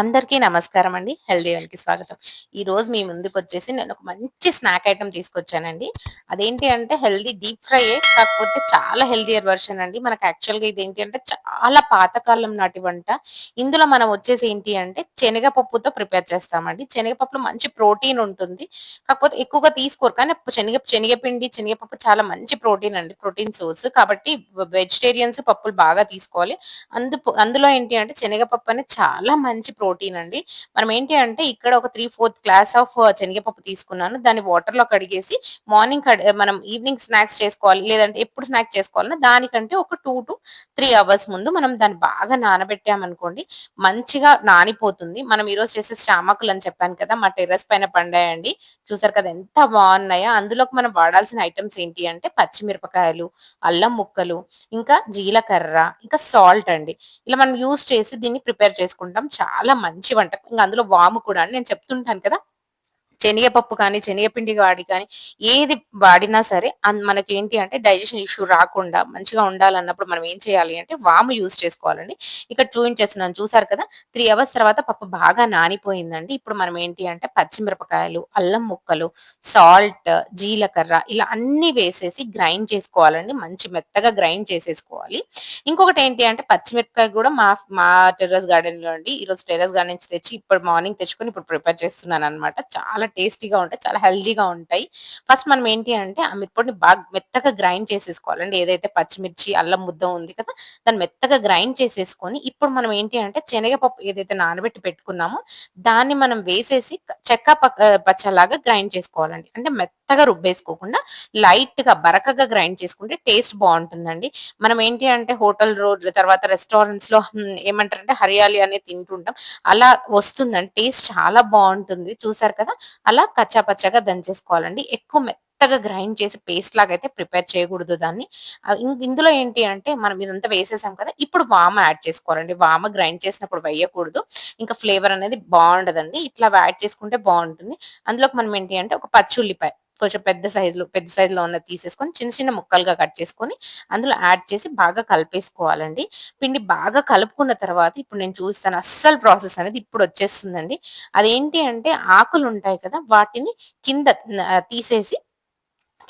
అందరికీ నమస్కారం అండి. హెల్దీ వన్కి స్వాగతం. ఈ రోజు మీ ముందుకు వచ్చేసి నేను ఒక మంచి స్నాక్ ఐటమ్ తీసుకొచ్చానండి. అదేంటి అంటే హెల్దీ డీప్ ఫ్రై కాకపోతే చాలా హెల్దీయర్ వర్షన్ అండి. మనకు యాక్చువల్గా ఇది ఏంటి అంటే చాలా పాతకాలం నాటి వంట. ఇందులో మనం వచ్చేసి ఏంటి అంటే శనగపప్పుతో ప్రిపేర్ చేస్తామండి. శనగపప్పులో మంచి ప్రోటీన్ ఉంటుంది. కాకపోతే ఎక్కువగా తీసుకోరు. కానీ శనగ శనగపిండి శనగపప్పు చాలా మంచి ప్రోటీన్ అండి. Protein source. కాబట్టి వెజిటేరియన్స్ పప్పులు బాగా తీసుకోవాలి. అందు అందులో ఏంటి అంటే శనగపప్పు అనేది చాలా మంచి ప్రోటీన్ అండి. మనం ఏంటి అంటే ఇక్కడ ఒక త్రీ ఫోర్త్ గ్లాస్ ఆఫ్ శనగపప్పు తీసుకున్నాను. దాన్ని వాటర్లో కడిగేసి మార్నింగ్ uh, మనం ఈవినింగ్ స్నాక్స్ చేసుకోవాలి. లేదంటే ఎప్పుడు స్నాక్స్ చేసుకోవాలన్నా దానికంటే ఒక టూ టు త్రీ అవర్స్ ముందు మనం దాన్ని బాగా నానబెట్టామనుకోండి మంచిగా నానిపోతుంది. మనం ఈరోజు చేసే చామకులు అని చెప్పాను కదా మా టెర్రస్ పైన పండాయండి. చూసారు కదా ఎంత బాగున్నాయో. అందులోకి మనం వాడాల్సిన ఐటమ్స్ ఏంటి అంటే పచ్చిమిరపకాయలు అల్లం ముక్కలు ఇంకా జీలకర్ర ఇంకా సాల్ట్ అండి. ఇలా మనం యూస్ చేసి దీన్ని ప్రిపేర్ చేసుకుంటాం. చాలా మంచి వంట ఇంకా అందులో వాము కూడా అని నేను చెప్తుంటాను కదా. శనగపప్పు కానీ శనగపిండి వాడి కానీ ఏది వాడినా సరే మనకి ఏంటి అంటే డైజెషన్ ఇష్యూ రాకుండా మంచిగా ఉండాలన్నప్పుడు మనం ఏం చేయాలి అంటే వాము యూజ్ చేసుకోవాలండి. ఇక్కడ చూపించేస్తున్నాను చూసారు కదా? త్రీ అవర్స్ తర్వాత పప్పు బాగా నానిపోయిందండి. ఇప్పుడు మనం ఏంటి అంటే పచ్చిమిరపకాయలు అల్లం ముక్కలు సాల్ట్ జీలకర్ర ఇలా అన్ని వేసేసి గ్రైండ్ చేసుకోవాలండి. మంచి మెత్తగా గ్రైండ్ చేసేసుకోవాలి. ఇంకొకటి ఏంటి అంటే పచ్చిమిరపకాయ కూడా మా మా టెర్రస్ గార్డెన్లో అండి. ఈరోజు టెర్రస్ గార్డెన్ నుంచి తెచ్చి ఇప్పుడు మార్నింగ్ తెచ్చుకొని ఇప్పుడు ప్రిపేర్ చేస్తున్నాను అనమాట చాలా టేస్టీగా ఉంటాయి చాలా హెల్దీగా ఉంటాయి. ఫస్ట్ మనం ఏంటి అంటే ఆ మిరపొడిని బాగా మెత్తగా గ్రైండ్ చేసేసుకోవాలండి. ఏదైతే పచ్చిమిర్చి అల్లం ముద్ద ఉంది కదా దాన్ని మెత్తగా గ్రైండ్ చేసేసుకొని ఇప్పుడు మనం ఏంటి అంటే శనగపప్పు ఏదైతే నానబెట్టి పెట్టుకున్నామో దాన్ని మనం వేసేసి చెక్క పచ్చలాగా గ్రైండ్ చేసుకోవాలండి. అంటే మెత్తగా రుబ్బేసుకోకుండా లైట్గా బరకగా గ్రైండ్ చేసుకుంటే టేస్ట్ బాగుంటుందండి. మనం ఏంటి అంటే హోటల్ రోడ్ తర్వాత రెస్టారెంట్స్లో ఏమంటారంటే హరియాలి అనేది తింటుంటాం. అలా వస్తుందండి టేస్ట్ చాలా బాగుంటుంది. చూసారు కదా అలా కచ్చాపచ్చాగా దంచేసుకోవాలండి. ఎక్కువ మెత్తగా గ్రైండ్ చేసి పేస్ట్ లాగా అయితే ప్రిపేర్ చేయకూడదు దాన్ని. ఇందులో ఏంటి అంటే మనం ఇదంతా వేసేసాం కదా ఇప్పుడు వామ యాడ్ చేసుకోవాలండి. వామ గ్రైండ్ చేసినప్పుడు వేయకూడదు. ఇంకా ఫ్లేవర్ అనేది బాగుండదండి. ఇట్లా యాడ్ చేసుకుంటే బాగుంటుంది. అందులోకి మనం ఏంటి అంటే ఒక పచ్చి ఉల్లిపాయ కొంచెం పెద్ద సైజులో పెద్ద సైజులో ఉన్న తీసేసుకొని చిన్న చిన్న ముక్కలుగా కట్ చేసుకొని అందులో యాడ్ చేసి బాగా కలిపేసుకోవాలండి. పిండి బాగా కలుపుకున్న తర్వాత ఇప్పుడు నేను చూస్తాను అస్సలు ప్రాసెస్ అనేది ఇప్పుడు వచ్చేస్తుందండి. అదేంటి అంటే ఆకులు ఉంటాయి కదా వాటిని కింద తీసేసి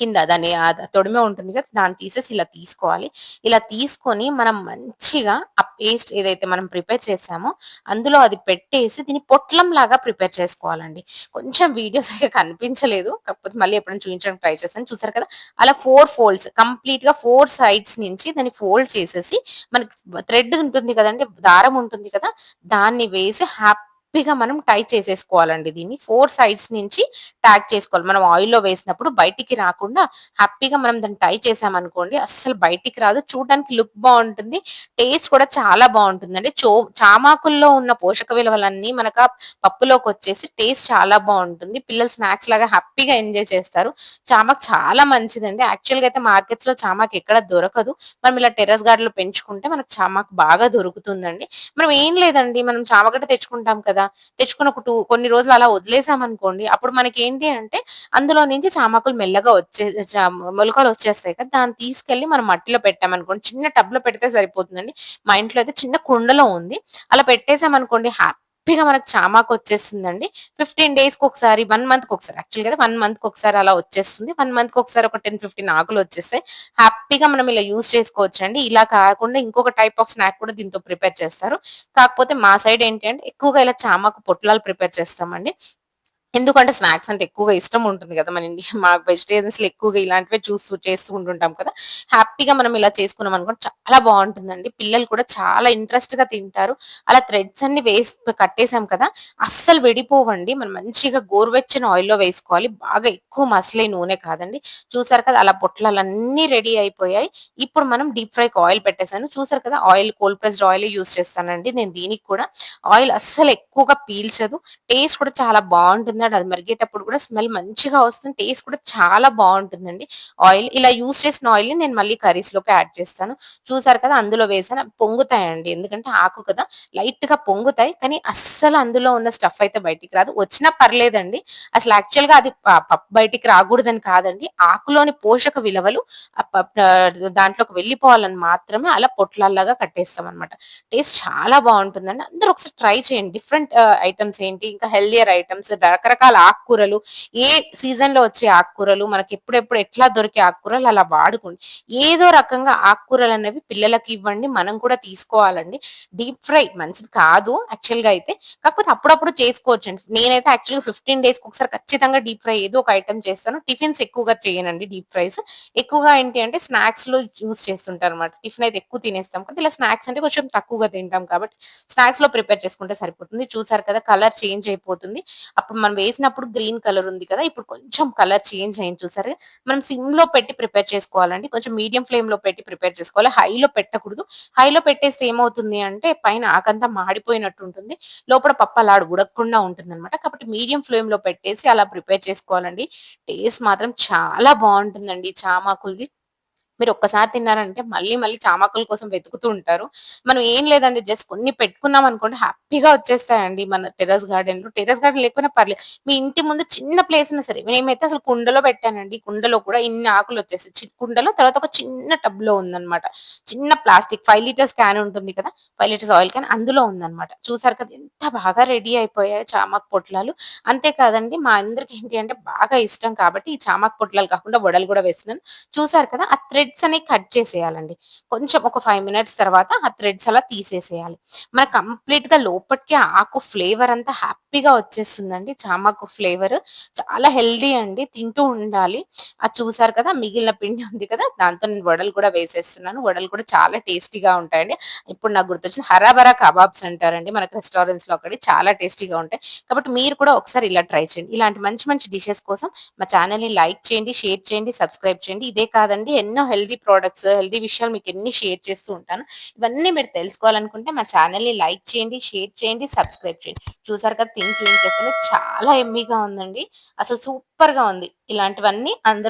కింద దాన్ని తొడిమే ఉంటుంది కదా దాన్ని తీసేసి ఇలా తీసుకోవాలి. ఇలా తీసుకొని మనం మంచిగా ఆ పేస్ట్ ఏదైతే మనం ప్రిపేర్ చేసామో అందులో అది పెట్టేసి దీన్ని పొట్లం లాగా ప్రిపేర్ చేసుకోవాలండి. కొంచెం వీడియోస్ అయితే కనిపించలేదు కాకపోతే మళ్ళీ ఎప్పుడైనా చూపించడానికి ట్రై చేస్తాను. చూసారు కదా అలా ఫోర్ ఫోల్డ్స్ కంప్లీట్గా ఫోర్ సైడ్స్ నుంచి దాన్ని ఫోల్డ్ చేసేసి మనకి థ్రెడ్ ఉంటుంది కదండి దారం ఉంటుంది కదా దాన్ని వేసి హ్యాపీ హ్యాపీగా మనం టై చేసేసుకోవాలండి దీన్ని. ఫోర్ సైడ్స్ నుంచి ట్యాగ్ చేసుకోవాలి. మనం ఆయిల్లో వేసినప్పుడు బయటికి రాకుండా హ్యాపీగా మనం దాన్ని టై చేసామనుకోండి అస్సలు బయటికి రాదు. చూడడానికి లుక్ బాగుంటుంది. టేస్ట్ కూడా చాలా బాగుంటుందండి. చో చామాకుల్లో ఉన్న పోషక విలువలన్నీ మనకు పప్పులోకి వచ్చేసి టేస్ట్ చాలా బాగుంటుంది. పిల్లలు స్నాక్స్ లాగా హ్యాపీగా ఎంజాయ్ చేస్తారు. చామాకు చాలా మంచిదండి. యాక్చువల్గా అయితే మార్కెట్స్లో చామాకు ఎక్కడ దొరకదు. మనం ఇలా టెర్రస్ గార్డెన్లో పెంచుకుంటే మనకు చామాకు బాగా దొరుకుతుందండి. మనం ఏం లేదండి. మనం చామగడ్డ తెచ్చుకుంటాం కదా తెచ్చుకున్న ఒక టూ కొన్ని రోజులు అలా వదిలేసామనుకోండి అప్పుడు మనకి ఏంటి అంటే అందులో నుంచి చామాకులు మెల్లగా వచ్చే మొలకలు వచ్చేస్తాయి కదా దాన్ని తీసుకెళ్ళి మనం మట్టిలో పెట్టామనుకోండి చిన్న టబ్లో పెడితే సరిపోతుందండి. మా ఇంట్లో అయితే చిన్న కుండలో ఉంది. అలా పెట్టేసామనుకోండి హ్యాపీ హ్యాపీగా మనకు చామాకు వచ్చేస్తుందండి. ఫిఫ్టీన్ డేస్కి ఒకసారి వన్ మంత్కి ఒకసారి యాక్చువల్ కదా వన్ మంత్కి ఒకసారి అలా వచ్చేస్తుంది. వన్ మంత్కి ఒకసారి ఒక టెన్ ఫిఫ్టీన్ ఆకులు వచ్చేస్తాయి. హ్యాపీగా మనం ఇలా యూజ్ చేసుకోవచ్చు అండి ఇలా కాకుండా ఇంకొక టైప్ ఆఫ్ స్నాక్ కూడా దీంతో ప్రిపేర్ చేస్తారు. కాకపోతే మా సైడ్ ఏంటి అంటే ఎక్కువగా ఇలా చామాకు పొట్లాలు ప్రిపేర్ చేస్తామండి. ఎందుకంటే స్నాక్స్ అంటే ఎక్కువగా ఇష్టం ఉంటుంది కదా మన ఇండియా మా వెజిటేరియన్స్ ఎక్కువగా ఇలాంటివే చూస్తూ చేస్తూ ఉంటుంటాం కదా. హ్యాపీగా మనం ఇలా చేసుకున్నాం అనుకోండి చాలా బాగుంటుందండి. పిల్లలు కూడా చాలా ఇంట్రెస్ట్గా తింటారు. అలా థ్రెడ్స్ అన్ని వేసి కట్టేసాం కదా అస్సలు వెడిపోవండి. మనం మంచిగా గోరువెచ్చిన ఆయిల్లో వేసుకోవాలి. బాగా ఎక్కువ మసలే నూనె కాదండి. చూసారు కదా అలా పొట్లాలన్నీ రెడీ అయిపోయాయి. ఇప్పుడు మనం డీప్ ఫ్రైకి ఆయిల్ పెట్టేశాను. చూసారు కదా oil cold pressed oil use చేస్తానండి నేను దీనికి కూడా. ఆయిల్ అస్సలు ఎక్కువగా పీల్చదు. టేస్ట్ కూడా చాలా బాగుంటుంది. బావుంటుందండి. అది మరిగేటప్పుడు కూడా స్మెల్ మంచిగా వస్తుంది. టేస్ట్ కూడా చాలా బాగుంటుందండి ఆయిల్ ఇలా యూస్ చేసిన ఆయిల్‌ని నేను మళ్ళీ కర్రీస్‌లోకి యాడ్ చేస్తాను. చూసారు కదా! అందులో వేసాను. పొంగుతాయండి. ఎందుకంటే ఆకు కదా! లైట్‌గా పొంగుతాయి. కానీ అస్సలు అందులో ఉన్న స్టఫ్ అయితే బయటికి రాదు. వచ్చినా పర్లేదండి. అసలు యాక్చువల్‌గా అది పప్పు బయటికి రాకూడదని కాదండి. ఆకులోని పోషక విలువలు దాంట్లోకి వెళ్ళిపోవాలని మాత్రమే అలా పొట్లాల్లాగా కట్టేస్తాం అనమాట టేస్ట్ చాలా బాగుంటుందండి అందరూ ఒకసారి ట్రై చేయండి. డిఫరెంట్ ఐటమ్స్ ఏంటి, ఇంకా హెల్తీయర్ ఐటెమ్స్, రకరకాల ఆకుకూరలు, ఏ సీజన్లో వచ్చే ఆకుకూరలు, మనకి ఎప్పుడెప్పుడు ఎట్లా దొరికే ఆకుకూరలు అలా వాడుకోండి. ఏదో రకంగా ఆకుకూరలు అనేవి పిల్లలకి ఇవ్వండి. మనం కూడా తీసుకోవాలండి. డీప్ ఫ్రై మంచిది కాదు యాక్చువల్‌గా అయితే. కాకపోతే అప్పుడప్పుడు చేసుకోవచ్చు అండి నేనైతే యాక్చువల్‌గా ఫిఫ్టీన్ డేస్ ఒకసారి ఖచ్చితంగా డీప్ ఫ్రై ఏదో ఒక ఐటమ్ చేస్తాను. టిఫిన్స్ ఎక్కువగా చేయనండి డీప్ ఫ్రైస్. ఎక్కువగా ఏంటి అంటే స్నాక్స్లో యూస్ చేస్తుంటారు అనమాట టిఫిన్ అయితే ఎక్కువ తినేస్తాం కదా! ఇలా స్నాక్స్ అంటే కొంచెం తక్కువగా తింటాం కాబట్టి స్నాక్స్లో ప్రిపేర్ చేసుకుంటే సరిపోతుంది. చూసారు కదా! కలర్ చేంజ్ అయిపోతుంది. అప్పుడు మనం వేసినప్పుడు గ్రీన్ కలర్ ఉంది కదా! ఇప్పుడు కొంచెం కలర్ చేంజ్ అయింది చూసారు మనం సిమ్లో పెట్టి ప్రిపేర్ చేసుకోవాలండి. కొంచెం మీడియం ఫ్లేమ్లో పెట్టి ప్రిపేర్ చేసుకోవాలి. హైలో పెట్టకూడదు. హైలో పెట్టేస్తే ఏమవుతుంది అంటే పైన ఆకంతా మాడిపోయినట్టు ఉంటుంది. లోపల పప్పలాడు అలా ఉడకకుండా ఉంటుందన్నమాట. కాబట్టి మీడియం ఫ్లేమ్లో పెట్టేసి అలా ప్రిపేర్ చేసుకోవాలండి. టేస్ట్ మాత్రం చాలా బాగుంటుందండి చామాకులది. మీరు ఒక్కసారి తిన్నారంటే మళ్ళీ మళ్ళీ చామాకుల కోసం వెతుకుతూ ఉంటారు. మనం ఏం లేదండి జస్ట్ కొన్ని పెట్టుకున్నాం అనుకోండి హ్యాపీగా వచ్చేస్తాయండి మన టెర్రస్ గార్డెన్‌లో. టెర్రస్ గార్డెన్ లేకపోయినా పర్లేదు. మీ ఇంటి ముందు చిన్న ప్లేస్ ఉన్నా సరే నేనైతే అసలు కుండలో పెట్టానండి. కుండలో కూడా ఇన్ని ఆకులు వచ్చేసి కుండలో తర్వాత ఒక చిన్న టబ్లో ఉందన్నమాట. చిన్న ప్లాస్టిక్ ఫైవ్ లీటర్స్ క్యాన్ ఉంటుంది కదా! ఫైవ్ లీటర్స్ ఆయిల్ క్యాన్ అందులో ఉందన్నమాట. చూసారు కదా! ఎంత బాగా రెడీ అయిపోయాయి చామాక్ పొట్లాలు. అంతేకాదండి మా అందరికి ఏంటి అంటే బాగా ఇష్టం కాబట్టి ఈ చామాక్ పొట్లాలు కాకుండా వడలు కూడా వేస్తున్నాను. చూసారు కదా! ఆ థ్రెడ్స్ అనేవి కట్ చేసేయాలండి. కొంచెం ఒక ఫైవ్ మినిట్స్ తర్వాత ఆ థ్రెడ్స్ అలా తీసేసేయాలి. మన కంప్లీట్‌గా లోపటికి ఆకు ఫ్లేవర్ అంతా హ్యాపీగా వచ్చేస్తుందండి. చామాకు ఫ్లేవర్ చాలా హెల్దీ అండి. తింటూ ఉండాలి. అది చూసారు కదా! మిగిలిన పిండి ఉంది కదా! దాంతో నేను వడలు కూడా వేసేస్తున్నాను. వడలు కూడా చాలా టేస్టీగా ఉంటాయండి. ఇప్పుడు నాకు గుర్తొచ్చింది హరాబరా కబాబ్స్ అంటారండి. మనకు రెస్టారెంట్స్‌లో ఒకటి చాలా టేస్టీగా ఉంటాయి. కాబట్టి మీరు కూడా ఒకసారి ఇలా ట్రై చేయండి. ఇలాంటి మంచి మంచి డిషెస్ కోసం మా ఛానల్ని లైక్ చేయండి, షేర్ చేయండి, సబ్స్క్రైబ్ చేయండి. ఇదే కాదండి ఎన్నో హెల్దీ ప్రోడక్ట్స్ హెల్దీ విషయాలు మీకు ఎన్ని షేర్ చేస్తూ ఉంటాను. ఇవన్నీ మీరు తెలుసుకోవాలనుకుంటే మా ఛానల్ని లైక్ చేయండి, షేర్ చేయండి, సబ్స్క్రైబ్ చేయండి. చూసారు కదా! థింక్ చూయించేస్తాను. చాలా ఎమ్మీగా ఉందండి. అసలు సూపర్‌గా ఉంది. ఇలాంటివన్నీ అందరూ